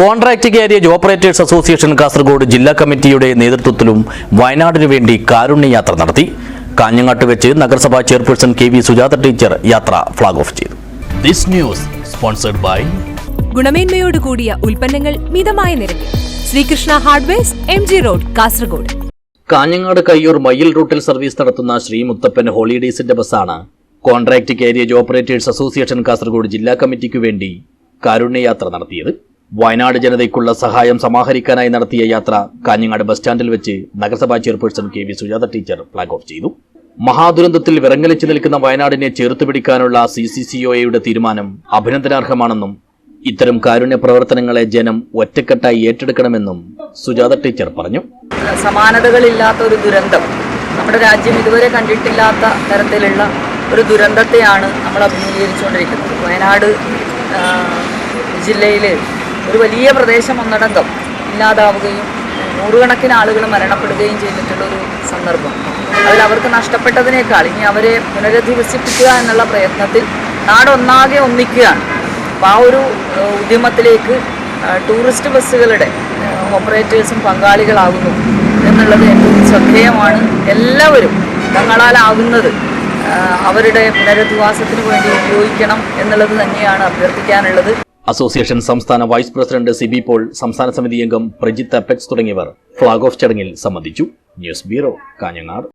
Contract carriage operators association Kasaragod ജില്ലാ കമ്മിറ്റിയുടെ നേതൃത്വത്തിലും വയനാടിനു വേണ്ടി കാരുണ്യയാത്ര നടത്തി. കാഞ്ഞങ്ങാട്ട് വെച്ച് നഗരസഭാ chairperson K V Sujatha teacher യാത്ര ഫ്ളാഗ് ഓഫ് ചെയ്തു. ദിസ് ന്യൂസ് സ്പോൺസർഡ് ബൈ ഗുണമേന്മയോട് കൂടിയ ഉൽപ്പന്നങ്ങൾ മിതമായ നിരക്കിൽ. Sreekrishna hardwares M G road Kasaragod. Kanhangad Kayyur മയിൽ റൂട്ടിൽ സർവീസ് നടത്തുന്ന ശ്രീ മുത്തപ്പൻ ഹോളിഡേയ്സിന്റെ ബസ്സാണ് contract carriage operators association Kasaragod ജില്ലാ കമ്മിറ്റിക്ക് വേണ്ടി കാരുണ്യയാത്ര നടത്തിയത്. വയനാട് ജനതയ്ക്കുള്ള സഹായം സമാഹരിക്കാനായി നടത്തിയ യാത്ര കാഞ്ഞങ്ങാട് ബസ് സ്റ്റാൻഡിൽ വെച്ച് നഗരസഭാ chairperson K V Sujatha teacher flag off ചെയ്തു. മഹാദുരന്തത്തിൽ വിറങ്ങലിച്ചു നിൽക്കുന്ന വയനാടിനെ ചേർത്ത് പിടിക്കാനുള്ള സി സി സി എയുടെ തീരുമാനം അഭിനന്ദനാർഹമാണെന്നും ഇത്തരം കാരുണ്യ പ്രവർത്തനങ്ങളെ ജനം ഒറ്റക്കെട്ടായി ഏറ്റെടുക്കണമെന്നും സുജാത ടീച്ചർ പറഞ്ഞു. സമാനതകളില്ലാത്ത ഒരു ദുരന്തം. നമ്മുടെ രാജ്യം ഇതുവരെ കണ്ടിട്ടില്ലാത്ത തരത്തിലുള്ള ഒരു ദുരന്തത്തെയാണ് നമ്മൾ അഭിമുഖീകരിച്ചുകൊണ്ടിരിക്കുന്നത്. വയനാട് ജില്ലയിൽ ഒരു വലിയ പ്രദേശം ഒന്നടങ്കം ഇല്ലാതാവുകയും നൂറുകണക്കിന് ആളുകൾ മരണപ്പെടുകയും ചെയ്തിട്ടുള്ള ഒരു സന്ദർഭം. അതിൽ അവർക്ക് നഷ്ടപ്പെട്ടതിനേക്കാൾ ഇനി അവരെ പുനരധിവസിപ്പിക്കുക എന്നുള്ള പ്രയത്നത്തിൽ നാടൊന്നാകെ ഒന്നിക്കുകയാണ്. അപ്പോൾ ആ ഒരു ഉദ്യമത്തിലേക്ക് ടൂറിസ്റ്റ് ബസ്സുകളുടെ ഓപ്പറേറ്റേഴ്സും പങ്കാളികളാകുന്നു എന്നുള്ളത് ഏറ്റവും ശ്രദ്ധേയമാണ്. എല്ലാവരും തങ്ങളാലാകുന്നത് അവരുടെ പുനരധിവാസത്തിന് വേണ്ടി ഉപയോഗിക്കണം എന്നുള്ളത് തന്നെയാണ് അഭ്യർത്ഥിക്കാനുള്ളത്. അസോസിയേഷൻ സംസ്ഥാന വൈസ് പ്രസിഡന്റ് സിബി പോൾ സംസ്ഥാന സമിതി അംഗം പ്രജിത്ത് അപ്പെക്സ് തുടങ്ങിയവർ ഫ്ളാഗ് ഓഫ് ചടങ്ങിൽ സംബന്ധിച്ചു. News bureau Kanhangad.